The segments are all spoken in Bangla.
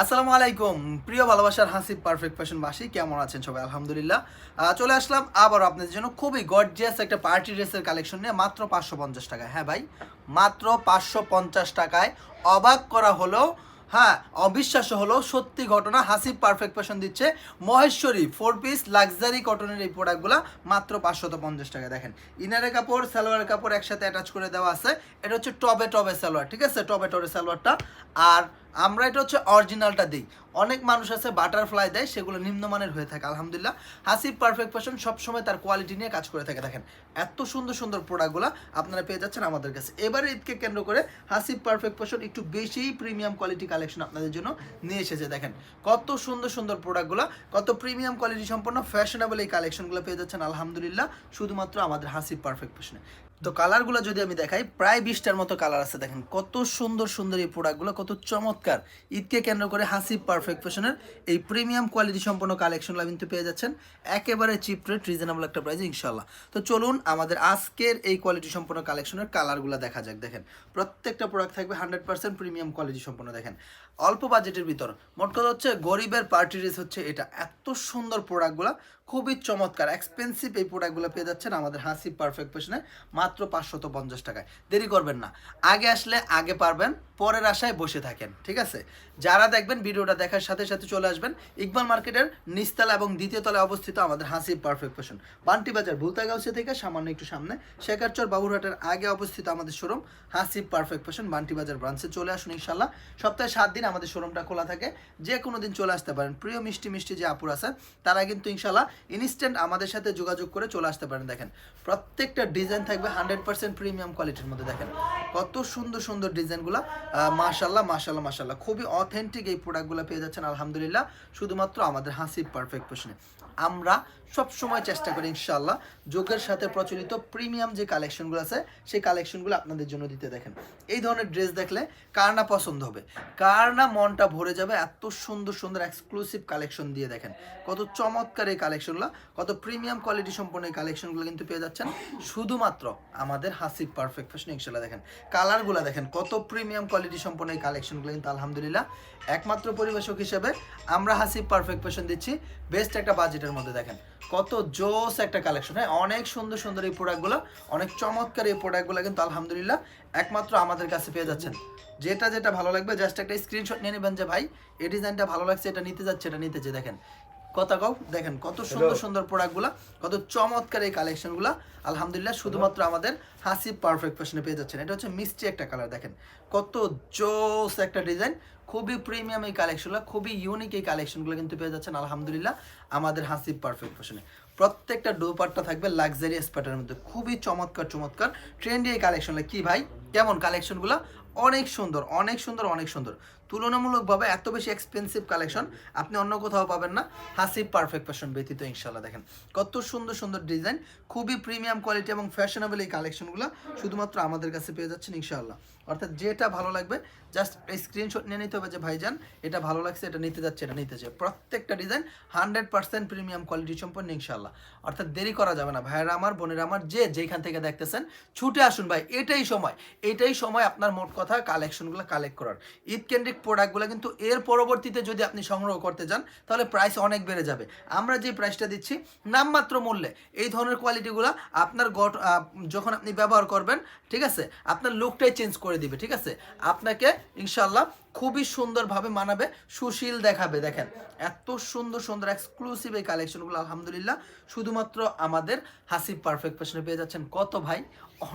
আসসালামু আলাইকুম। প্রিয় ভালোবাসার হাসিব পারফেক্ট ফ্যাশন বাসি, কেমন আছেন সবাই? আলহামদুলিল্লাহ। চলে আসলাম আবার আপনাদের জন্য খুবই গর্জিয়াস একটা পার্টি ড্রেসের কালেকশন নিয়ে মাত্র পাঁচশো পঞ্চাশ টাকায়। হ্যাঁ ভাই, মাত্র পাঁচশো পঞ্চাশ টাকায় অবাক করা হলো হ্যাঁ অবিশ্বাস্য হলো, সত্যি ঘটনা, হাসিব পারফেক্ট ফ্যাশন দিচ্ছে মহেশ্বরী ফোর পিস লাক্সারি কটনের এই প্রোডাক্টগুলো মাত্র পাঁচশত পঞ্চাশ টাকা দেখেন ইনারের কাপড় সালোয়ার কাপড় একসাথে অ্যাটাচ করে দেওয়া আছে। এটা হচ্ছে টবে টবে সালোয়ার, ঠিক আছে? টবে টবে সালোয়ারটা। আর আমরা এটা হচ্ছে অরিজিনালটা দিই। অনেক মানুষ আছে বাটারফ্লাই দেয়, সেগুলো নিম্নমানের হয়ে থাকে, আলহামদুলিল্লাহ। হাসিব পারফেক্ট ফ্যাশন সবসময় তার কোয়ালিটি নিয়ে কাজ করে থাকে। দেখেন, এত সুন্দর সুন্দর প্রোডাক্টগুলো আপনারা পেয়ে যাচ্ছেন আমাদের কাছে। এবারে ঈদকে কেন্দ্র করে হাসিব পারফেক্ট ফ্যাশন একটু বেশিই প্রিমিয়াম কোয়ালিটি কালেকশন আপনাদের জন্য নিয়ে এসেছে। দেখেন, কত সুন্দর সুন্দর প্রোডাক্টগুলো কত প্রিমিয়াম কোয়ালিটি সম্পন্ন ফ্যাশনেবল এই কালেকশনগুলো পেয়ে যাচ্ছেন, আলহামদুলিল্লাহ, শুধুমাত্র আমাদের হাসিব পারফেক্ট ফ্যাশনে তো কালারগুলো যদি আমি দেখাই, প্রায় বিশটার মতো কালার আছে, দেখেন। কত সুন্দর সুন্দর এই প্রোডাক্টগুলো কত চমৎকার। ঈদকে কেন্দ্র করে হাসি পারফেক্ট ফ্যাশনের এই প্রিমিয়াম কোয়ালিটি সম্পন্ন কালেকশনগুলো কিন্তু পেয়ে যাচ্ছেন। একেবারে চিপ রেট রিজনেবল একটা প্রাইস ইনশাল্লাহ তো চলুন, আমাদের আজকের এই কোয়ালিটি সম্পন্ন কালেকশনের কালারগুলো দেখা যাক, দেখেন। প্রত্যেকটা প্রোডাক্ট থাকবে হান্ড্রেড পার্সেন্ট প্রিমিয়াম কোয়ালিটি সম্পন্ন, দেখেন। অল্প বাজেটের ভিতর। মোট কথা হচ্ছে গরিবের পার্টি ড্রেস হচ্ছে এটা। এত সুন্দর প্রোডাক্টগুলো খুবই চমৎকার এক্সপেন্সিভ এই প্রোডাক্টগুলো পেয়ে যাচ্ছেন আমাদের হাসি পারফেক্ট পেশনে মাত্র পাঁচশত পঞ্চাশ টাকায়। দেরি করবেন না। আগে আসলে আগে পারবেন। পরের আশায় বসে থাকেন, ঠিক আছে? যারা দেখবেন ভিডিওটা দেখার সাথে সাথে চলে আসবেন, ইকবাল মার্কেটের নিচতলা এবং দ্বিতীয় তলায় অবস্থিত আমাদের হাসি পারফেক্ট পেশন বান্টি বাজার, ভুলতাগাউসি থেকে সামান্য একটু সামনে, শেখারচর বাবুরহাটের আগে অবস্থিত আমাদের শোরুম হাসি পারফেক্ট পেশন বান্টি বাজার ব্রাঞ্চে চলে আসুন ইনশাল্লাহ সপ্তাহে সাত দিন আমাদের শোরুমটা খোলা থাকে, যে কোনো দিন চলে আসতে পারেন। প্রিয় মিষ্টি মিষ্টি যে আপুর আছে, তারা কিন্তু ইনশাল্লাহ ইনস্ট্যান্ট আমাদের সাথে যোগাযোগ করে চলে আসতে পারেন, দেখেন। প্রত্যেকটা ডিজাইন থাকবে হান্ড্রেড পার্সেন্ট প্রিমিয়াম কোয়ালিটির মধ্যে, দেখেন। কত সুন্দর সুন্দর ডিজাইনগুলো মাশাল্লাহ মাশাল্লাহ মাশাল্লাহ খুবই অথেন্টিক এই প্রোডাক্টগুলো পেয়ে যাচ্ছেন, আলহামদুলিল্লাহ। শুধুমাত্র আমাদের হাসিব পারফেক্ট পেশনে আমরা সব সময় চেষ্টা করি, ইনশাআল্লাহ, যোগের সাথে প্রচলিত প্রিমিয়াম যে কালেকশনগুলো আছে, সেই কালেকশনগুলো আপনাদের জন্য দিতে দেখেন। এই ধরনের ড্রেস দেখলে কার না পছন্দ হবে? কার না মনটা ভরে যাবে এত সুন্দর সুন্দর এক্সক্লুসিভ কালেকশন দিয়ে দেখেন। কত চমৎকার এই কালেকশনগুলো কত প্রিমিয়াম কোয়ালিটি সম্পন্ন এই কালেকশনগুলো কিন্তু পেয়ে যাচ্ছেন। শুধুমাত্র আমাদের হাসিব পারফেক্ট ফ্যাশন ইনশাল্লাহ দেখেন। কালারগুলো দেখেন, কত প্রিমিয়াম কোয়ালিটি সম্পন্ন এই কালেকশনগুলো কিন্তু আলহামদুলিল্লাহ। একমাত্র পরিবেশক হিসেবে আমরা হাসিব পারফেক্ট ফ্যাশন দিচ্ছি। বেস্ট একটা বাজেটের মধ্যে দেখেন। কত জোস একটা কালেকশন হ্যাঁ অনেক সুন্দর সুন্দর এই প্রোডাক্টগুলো অনেক চমৎকার এই প্রোডাক্টগুলো কিন্তু আলহামদুলিল্লাহ একমাত্র আমাদের কাছে পেয়ে যাচ্ছেন। যেটা যেটা ভালো লাগবে জাস্ট একটা স্ক্রিনশট নিয়ে নেবেন যে, ভাই, এই ডিজাইনটা ভালো লাগছে, এটা নিতে যাচ্ছে, এটা নিতে যে, দেখেন। কথা কও দেখেন কত সুন্দর সুন্দর প্রোডাক্টগুলো কত চমৎকার এই কালেকশনগুলো আলহামদুলিল্লাহ শুধুমাত্র আমাদের হাসি পারফেক্ট ফ্যাশনে পেয়ে যাচ্ছেন। এটা হচ্ছে মিষ্টি একটা কালার দেখেন। কত জোস একটা ডিজাইন খুবই প্রিমিয়াম এই কালেকশনগুলো খুবই ইউনিক এই কালেকশনগুলো কিন্তু পেয়ে যাচ্ছেন আলহামদুলিল্লাহ আমাদের হাসি পারফেক্ট ফ্যাশনে প্রত্যেকটা ডোপারটা থাকবে লাক্সারিয়াস প্যাটার্নের মধ্যে খুবই চমৎকার চমৎকার ট্রেন্ডি এই কালেকশনগুলো কি ভাই? কেমন কালেকশনগুলো অনেক সুন্দর অনেক সুন্দর অনেক সুন্দর। তুলনামূলকভাবে এত বেশি এক্সপেন্সিভ কালেকশন আপনি অন্য কোথাও পাবেন না। হাসিব পারফেক্ট ফ্যাশন ব্যতীত ইনশাল্লাহ দেখেন। কত সুন্দর সুন্দর ডিজাইন খুবই প্রিমিয়াম কোয়ালিটি এবং ফ্যাশনেবল এই কালেকশনগুলো শুধুমাত্র আমাদের কাছে পেয়ে যাচ্ছেন ইনশাআল্লাহ। অর্থাৎ যেটা ভালো লাগবে জাস্ট স্ক্রিনশট নিয়ে নিতে হবে যে, ভাইজান, এটা ভালো লাগছে, এটা নিতে যাচ্ছে, এটা নিতে চাই প্রত্যেকটা design hundred percent premium quality সম্পন্ন ইনশাল্লাহ অর্থাৎ দেরি করা যাবে না। ভাইয়েরা আমার, বোনেরা আমার, যে যেখান থেকে দেখতেছেন, ছুটে আসুন ভাই, এটাই সময়। এটাই সময় আপনার মোট কথা কালেকশনগুলো কালেক্ট করার। ঈদ কেন্দ্রিক প্রোডাক্টগুলো কিন্তু এর পরবর্তীতে যদি আপনি সংগ্রহ করতে যান, তাহলে প্রাইস অনেক বেড়ে যাবে। আমরা যে প্রাইসটা দিচ্ছি, নামমাত্র মূল্যে। এই ধরনের কোয়ালিটিগুলো আপনার গঠ যখন আপনি ব্যবহার করবেন, ঠিক আছে? আপনার লুকটাই চেঞ্জ করে দিবে, ঠিক আছে? আপনাকে ইনশাল্লাহ খুবই সুন্দরভাবে মানাবে, সুশীল দেখাবে। দেখেন, এত সুন্দর সুন্দর এক্সক্লুসিভ এই কালেকশনগুলো আলহামদুলিল্লাহ, শুধুমাত্র আমাদের হাসিব পারফেক্ট ফ্যাশনে পেয়ে যাচ্ছেন। কত ভাই?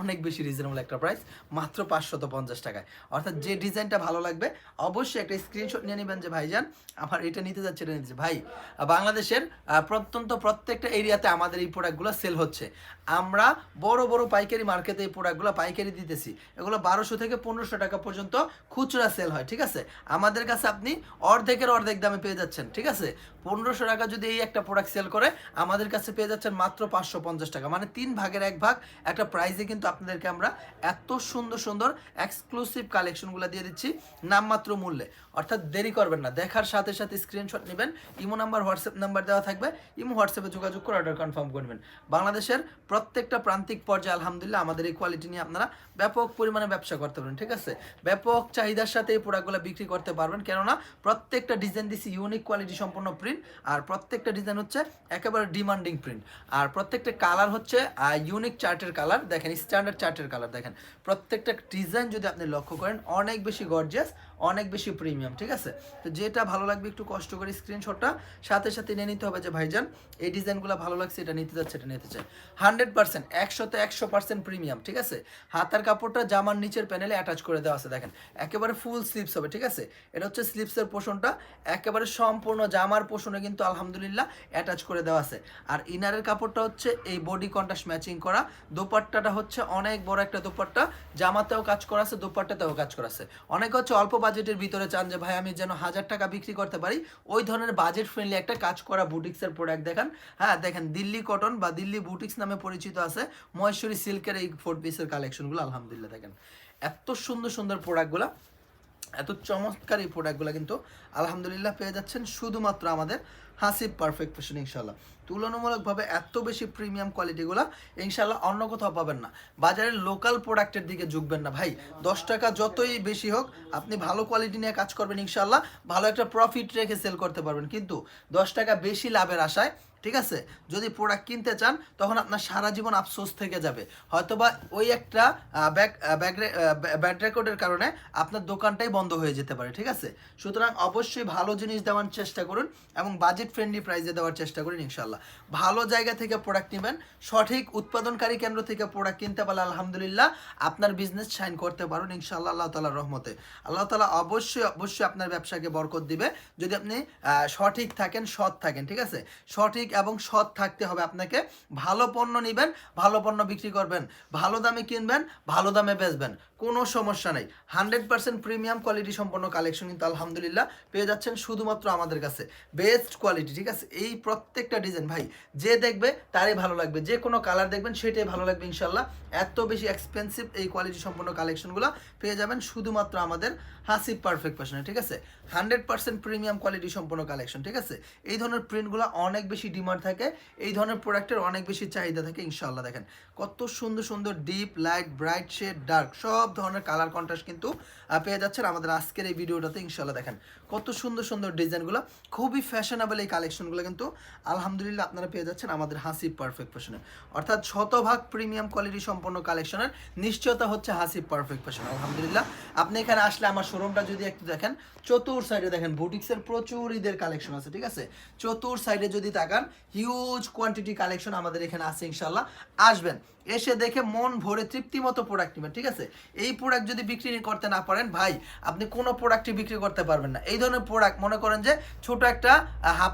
অনেক বেশি রিজনেবল একটা প্রাইস মাত্র পাঁচশত পঞ্চাশ টাকায়। অর্থাৎ যে ডিজাইনটা ভালো লাগবে, অবশ্যই একটা স্ক্রিনশট নিয়ে নেবেন যে, ভাইজান, আমার এটা নিতে যাচ্ছে, এটা নিতে ভাই, বাংলাদেশের প্রত্যন্ত প্রত্যেকটা এরিয়াতে আমাদের এই প্রোডাক্টগুলো সেল হচ্ছে। আমরা বড় বড় পাইকারি মার্কেটে এই প্রোডাক্টগুলো পাইকারি দিতেছি। এগুলো বারোশো থেকে পনেরোশো টাকা পর্যন্ত খুচরা সেল হয়, ঠিক আছে? আমাদের কাছে আপনি অর্ধেকের অর্ধেক দামে পেয়ে যাচ্ছেন, ঠিক আছে? পনেরোশো টাকা যদি এই একটা প্রোডাক্ট সেল করে, আমাদের কাছে পেয়ে যাচ্ছেন মাত্র পাঁচশো পঞ্চাশ টাকা। মানে তিন ভাগের এক ভাগ, একটা প্রাইসে কিন্তু আপনাদেরকে আমরা এত সুন্দর সুন্দর এক্সক্লুসিভ কালেকশনগুলো দিয়ে দিচ্ছি, নামমাত্র মূল্যে। অর্থাৎ দেরি করবেন না। দেখার সাথে সাথে স্ক্রিনশট নেবেন, ইমো নাম্বার, হোয়াটসঅ্যাপ নাম্বার দেওয়া থাকবে, ইমো হোয়াটসঅ্যাপে যোগাযোগ করে অর্ডার কনফার্ম করবেন বাংলাদেশের প্রত্যেকটা প্রান্তিক পর্যায়ে আলহামদুলিল্লাহ আমাদের এই কোয়ালিটি নিয়ে আপনারা ব্যাপক পরিমাণে ব্যবসা করতে পারেন ঠিক আছে? ব্যাপক চাহিদার সাথে এই প্রোডাক্টগুলো বিক্রি করতে পারবেন। কেননা, প্রত্যেকটা ডিজাইন দিছি ইউনিক কোয়ালিটি সম্পন্ন প্রিন্ট আর প্রত্যেকটা ডিজাইন হচ্ছে একেবারে ডিমান্ডিং প্রিন্ট আর প্রত্যেকটা কালার হচ্ছে ইউনিক চার্টের কালার দেখেন স্ট্যান্ডার্ড চার্টের কালার দেখেন। প্রত্যেকটা ডিজাইন যদি আপনি লক্ষ্য করেন, অনেক বেশি গর্জিয়াস অনেক বেশি প্রিমিয়াম ঠিক আছে? তো যেটা ভালো লাগবে একটু কষ্ট করে স্ক্রিনশটটা সাথে সাথে নিয়ে নিতে হবে যে ভাইজান, এই ডিজাইনগুলো ভালো লাগছে, এটা নিতে যাচ্ছে, এটা নিতে চাই হান্ড্রেড পার্সেন্ট একশোতে একশো পার্সেন্ট প্রিমিয়াম ঠিক আছে? হাতার কাপড়টা জামার নিচের প্যানেলে অ্যাটাচ করে দেওয়া আছে, দেখেন। একেবারে ফুল স্লিপস হবে, ঠিক আছে? এটা হচ্ছে স্লিপসের পোষণটা একেবারে সম্পূর্ণ জামার পোষণে কিন্তু আলহামদুলিল্লাহ অ্যাটাচ করে দেওয়া আছে। আর ইনারের কাপড়টা হচ্ছে এই বডি কন্ট্রাস্ট ম্যাচিং করা। দোপাট্টাটা হচ্ছে অনেক বড় একটা দোপাট্টা, জামাতেও কাজ করা আছে, দোপাট্টাতেও কাজ করা আছে। অনেক হচ্ছে অল্প বাজেটের ভিতরে চান যে, ভাই, আমি যেন হাজার টাকা বিক্রি করতে পারি। ওই ধরনের বাজেট ফ্রেন্ডলি একটা কাজ করা বুটিক্সের প্রোডাক্ট দেখান। হ্যাঁ দেখেন, দিল্লি কটন বা দিল্লি বুটিক্স নামে পরিচিত আছে। মহেশ্বরী সিল্কের এই ফোর পিসের কালেকশনগুলো আলহামদুলিল্লাহ, দেখেন। এত সুন্দর সুন্দর প্রোডাক্টগুলো এত চমৎকার এই প্রোডাক্টগুলো কিন্তু আলহামদুলিল্লাহ পেয়ে যাচ্ছেন শুধুমাত্র আমাদের হাসিব পারফেক্ট ফ্যাশন ইনশাল্লাহ তুলনামূলকভাবে এত বেশি প্রিমিয়াম কোয়ালিটিগুলো ইনশাল্লাহ অন্য কোথাও পাবেন না। বাজারের লোকাল প্রোডাক্টের দিকে ঝুঁকবেন না, ভাই। দশ টাকা যতই বেশি হোক, আপনি ভালো কোয়ালিটি নিয়ে কাজ করবেন ইনশাল্লাহ ভালো একটা প্রফিট রেখে সেল করতে পারবেন। কিন্তু দশ টাকা বেশি লাভের আশায়, ঠিক আছে? যদি প্রোডাক্ট কিনতে চান, তখন আপনার সারা জীবন আফসোস থেকে যাবে। হয়তোবা ওই একটা ব্যাক ব্যাড রেকর্ডের কারণে আপনার দোকানটাই বন্ধ হয়ে যেতে পারে, ঠিক আছে? সুতরাং অবশ্যই ভালো জিনিস দেওয়ার চেষ্টা করুন এবং বাজেট ফ্রেন্ডলি প্রাইসে দেওয়ার চেষ্টা করুন ইনশাল্লাহ ভালো জায়গা থেকে প্রোডাক্ট নেবেন, সঠিক উৎপাদনকারী কেন্দ্র থেকে প্রোডাক্ট কিনতে পারলে আলহামদুলিল্লাহ আপনার বিজনেস শাইন করতে পারুন ইনশাল্লাহ আল্লাহ তালার রহমতে। আল্লাহ তালা অবশ্যই অবশ্যই আপনার ব্যবসাকে বরকত দিবে। যদি আপনি সঠিক থাকেন, সৎ থাকেন, ঠিক আছে? সঠিক এবং সৎ থাকতে হবে আপনাকে। ভালো পণ্য নেবেন, ভালো পণ্য বিক্রি করবেন, ভালো দামে কিনবেন, ভালো দামে বেচবেন, কোনো সমস্যা নেই। হান্ড্রেড পার্সেন্ট প্রিমিয়াম কোয়ালিটি সম্পন্ন কালেকশন কিন্তু আলহামদুলিল্লাহ পেয়ে যাচ্ছেন শুধুমাত্র আমাদের কাছে। বেস্ট কোয়ালিটি ঠিক আছে? এই প্রত্যেকটা ডিজাইন ভাই, যে দেখবে তারই ভালো লাগবে। যে কোনো কালার দেখবেন, সেটাই ভালো লাগবে, ইনশাল্লাহ। এত বেশি এক্সপেন্সিভ এই কোয়ালিটি সম্পন্ন কালেকশনগুলো পেয়ে যাবেন শুধুমাত্র আমাদের হাসিব পারফেক্ট ফ্যাশনে ঠিক আছে? হান্ড্রেড পার্সেন্ট প্রিমিয়াম কোয়ালিটি সম্পন্ন কালেকশন ঠিক আছে? এই ধরনের প্রিন্টগুলো অনেক বেশি ডিমান্ড থাকে, এই ধরনের প্রোডাক্টের অনেক বেশি চাহিদা থাকে, ইনশাল্লাহ, দেখেন। কত সুন্দর সুন্দর deep light bright shade dark সব ধরনের কালার কন্ট্রাস্ট কিন্তু পেয়ে যাচ্ছেন আমাদের আজকের এই ভিডিওটাতে ইনশাল্লাহ, দেখেন। কত সুন্দর সুন্দর ডিজাইনগুলো খুবই ফ্যাশনেবল এই কালেকশনগুলো কিন্তু আলহামদুলিল্লাহ আপনারা পেয়ে যাচ্ছেন আমাদের হাসিব পারফেক্ট ফ্যাশনে অর্থাৎ শতভাগ প্রিমিয়াম কোয়ালিটি সম্পন্ন কালেকশনের নিশ্চয়তা হচ্ছে হাসিব পারফেক্ট ফ্যাশন আলহামদুলিল্লাহ, আপনি এখানে আসলে আমার শোরুমটা যদি একটু দেখেন, চতুর সাইডে দেখেন বুটিক্সের প্রচুর ঈদের কালেকশন আছে, ঠিক আছে? চতুর সাইডে যদি তাকান হিউজ কোয়ান্টিটি কালেকশন আমাদের এখানে আছে ইনশাল্লাহ আসবেন, এসে দেখে মন ভরে তৃপ্তি মতো প্রোডাক্ট নেবেন, ঠিক আছে? এই প্রোডাক্ট যদি বিক্রি করতে না পারেন, ভাই, আপনি কোনো প্রোডাক্টই বিক্রি করতে পারবেন না। এই ধরনের প্রোডাক্ট মনে করেন যে ছোট একটা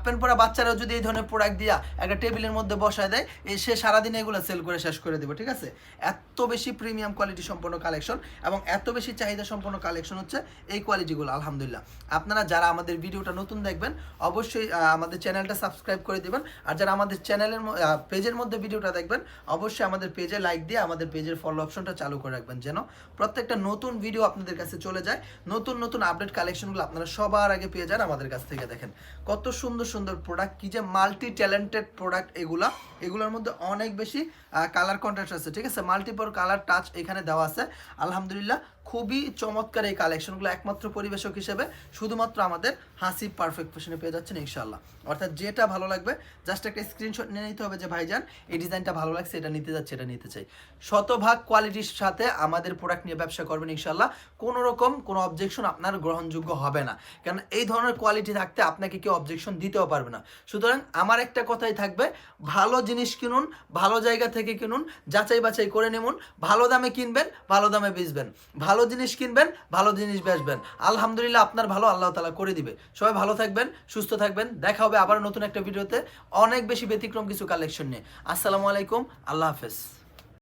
প্যান্ট পরা বাচ্চারাও যদি এই ধরনের প্রোডাক্ট দিয়া একটা টেবিলের মধ্যে বসায় দেয়, এ সে সারাদিন এগুলো সেল করে শেষ করে দেবে, ঠিক আছে? এত বেশি প্রিমিয়াম কোয়ালিটি সম্পন্ন কালেকশন এবং এত বেশি চাহিদা সম্পন্ন কালেকশন হচ্ছে এই কোয়ালিটিগুলো আলহামদুলিল্লাহ। আপনারা যারা আমাদের ভিডিওটা নতুন দেখবেন, অবশ্যই আমাদের চ্যানেলটা সাবস্ক্রাইব করে দিবেন। আর যারা আমাদের চ্যানেলের পেজের মধ্যে ভিডিওটা দেখবেন, অবশ্যই আমাদের পেজে লাইক দিয়ে আমাদের পেজের ফলো অপশনটা চালু করে রাখবেন যেন প্রত্যেকটা নতুন ভিডিও আপনাদের কাছে চলে যায়। নতুন নতুন আপডেট কালেকশনগুলো আপনারা সবার আগে পেয়ে যান আমাদের কাছ থেকে দেখেন। কত সুন্দর সুন্দর প্রোডাক্ট কি যে মাল্টি ট্যালেন্টেড প্রোডাক্ট এগুলা। এগুলোর মধ্যে অনেক বেশি কালার কন্ট্রাস্ট আছে, ঠিক আছে? মাল্টিপল কালার টাচ এখানে দেওয়া আছে। আলহামদুলিল্লাহ খুবই চমৎকার এই কালেকশনগুলো একমাত্র পরিবেশক হিসেবে শুধুমাত্র আমাদের হাসি পারফেক্ট ফ্যাশনে পেয়ে যাচ্ছেন ইনশাল্লাহ অর্থাৎ যেটা ভালো লাগবে জাস্ট একটা স্ক্রিনশট নিয়ে নিতে হবে যে, ভাইজান, এই ডিজাইনটা ভালো লাগছে, এটা নিতে যাচ্ছে, এটা নিতে চাই। শতভাগ কোয়ালিটির সাথে আমাদের প্রোডাক্ট নিয়ে ব্যবসা করবেন ইনশাল্লাহ কোনো রকম কোনো অবজেকশন আপনার গ্রহণযোগ্য হবে না। কারণ এই ধরনের কোয়ালিটি থাকতে আপনাকে কেউ অবজেকশন দিতেও পারবে না। সুতরাং আমার একটা কথাই থাকবে, ভালো জিনিস কিনুন, ভালো জায়গা থেকে কিনুন যাচাই বাছাই করে নেমুন, ভালো দামে কিনবেন, ভালো দামে বেচবেন। ভালো জিনিস কিনবেন, ভালো জিনিস বেচবেন। আলহামদুলিল্লাহ আপনার ভালো আল্লাহ তালা করে দিবে। সবাই ভালো থাকবেন, সুস্থ থাকবেন। দেখা হবে আবার নতুন একটা ভিডিওতে। অনেক বেশি ব্যতিক্রম কিছু কালেকশন নিয়ে। আসসালামু আলাইকুম, আল্লাহ হাফেজ।